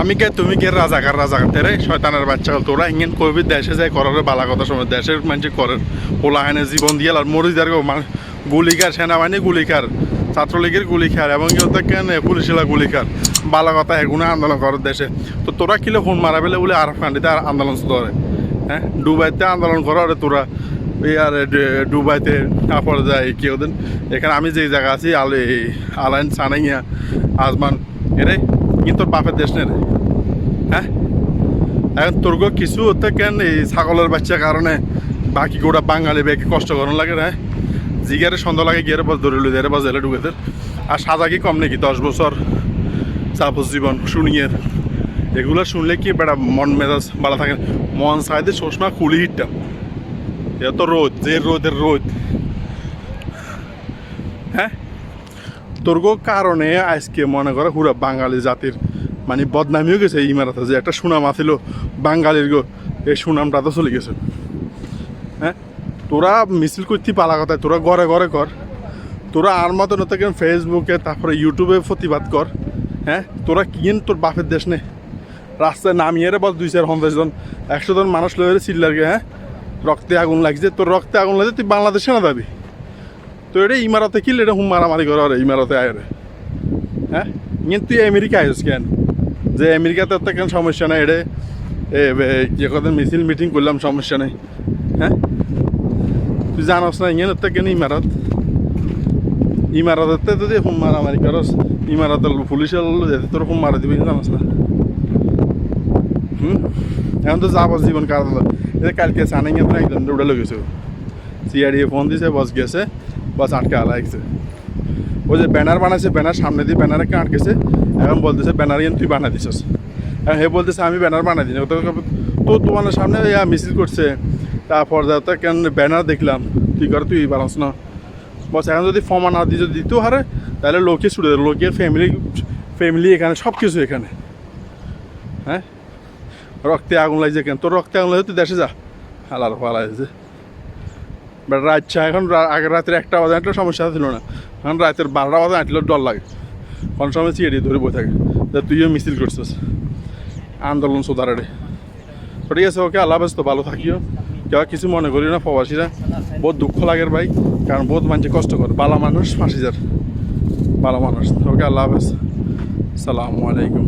আমি কে তুমি কে রাজাকার রাজাকার তেরে শয়তানের বাচ্চা তোরা ইঙ্গেন কবি দেশে যায় করার বালা কথা সময় দেশের মানুষ করেন ওলা হানে জীবন দিয়ে আর মরি যার গুলিকার সেনাবাহিনী গুলিকার, ছাত্রলীগের গুলিখার এবং কেউ তো কেন পুলিশেরা গুলিখার বালা কথা এগুলো আন্দোলন করে দেশে। তো তোরা কিলে ফোন মারা পেলে বলে আর কান্ডিতে আর আন্দোলন করে হ্যাঁ? ডুবাইতে আন্দোলন করো আর তোরা আর ডুবাইতে তারপরে যায় কেউ দিন এখানে আমি যে জায়গা আছি, আল আলাইন সানাইয়া আজমান। এরে? কিন্তু তোর বাপের দেশ রে। হ্যাঁ? এখন তোর কিছু হতে কেন এই ছাগলের বাচ্চার কারণে বাকি গোটা বাঙালি বেকে কষ্ট করানো লাগে রে জিগারে সন্ধ্যা লাগে গিয়ে বস ধরে লই বা জেলে ঢুকেছে আর সাজা কি কম নাকি? দশ বছর চাপস জীবন শুনিয়ের এগুলো শুনলে কি বেটা মন মেজাজ ভালো থাকে? মন সাইডে চশমা খুলি হিটটা। এত রোদ, যে রোদের রোদ। হ্যাঁ? তোর গো কারণে আজকে মনে করে পুরো বাঙালি জাতির মানে বদনামিও গেছে এই ইমারাতে, যে একটা সুনাম আছিল বাঙালির গো, এই সুনামটা তো চলে গেছে। হ্যাঁ? তোরা মিছিল করতে পালা কথা তোরা ঘরে ঘরে কর। তোরা আর মতো নতে কেন ফেসবুকে তারপরে ইউটিউবে প্রতিবাদ কর। হ্যাঁ? তোরা কিন তোর বাপের দেশ নে? রাস্তায় নামিয়ে রে বস দুই চার পঞ্চাশ জন, একশো জন মানুষ লয়ে চিল্লারকে হ্যাঁ? রক্তে আগুন লাগছে, তোর রক্তে আগুন লাগছে, তুই বাংলাদেশে না যাবি তো এটা ইমারতে কি এটা হুম মারামারি করা রে, ইমারতে আয় রে। হ্যাঁ? কিন্তু তুই আমেরিকা আইস কেন? যে আমেরিকাতে তো কেন সমস্যা নাই এটা যে কত মিছিল মিটিং করলাম, সমস্যা নেই। হ্যাঁ? তুই জানোস না ইয়ে তো কেন ইমারত? ইমারতে যদি হুম মারামারি করস, ইমারত পুলিশের যেতে তোর হুম মারা দিবি, জানোস না? হুম? এখন তো যাব জীবন কার এটা কালকে সানিং একজন উড়ে লেগেছে সিআইডি ফোন দিছে, বস গেছে। বস আটকে আলা গেছে ওই যে ব্যানার বানাইছে, ব্যানার সামনে দিয়ে ব্যানার একটা আটকেছে এখন বলতেছে, ব্যানার ইয়ে তুই বানা দিছস। এখন হে বলতেছে, আমি ব্যানার বানাই দিই তো তোমার সামনে ইয়া মিছিল করছে। তারপর যাতে কেন ব্যানার দেখলাম তুই কর তুই বানাস না? বস এখন যদি ফর্মা না দিয়ে যদি দিতেও হারে, তাহলে লোকে ছুটে দেবে লোকের ফ্যামিলি ফ্যামিলি এখানে সব কিছু এখানে। হ্যাঁ? রক্তে আগুন লাগছে কেন? তোর রক্তে আগুন লাগছে, তুই দেশে যা। হালার ফালা বাট রাত চা, এখন আগের রাতের একটা বাজে একটা সমস্যা ছিল না। এখন রাতের বারোটা বাজে আঁটলেও ডর লাগে। কোন সময় চিয়ে ধরে বসে থাকে। তা তুইও মিছিল করছিস। আন্দোলন সোদারে তো ঠিক আছে, ওকে আল্লাহ তো ভালো থাকিও। কেউ কিছু মনে করি না প্রবাসীরা। বহুত দুঃখ লাগে ভাই, কারণ বহুত মানুষ কষ্ট করে। বালা মানুষ, ফাঁসি যার ভালো মানুষ। ওকে আল্লাহ হাফেজ। সালামু আলাইকুম।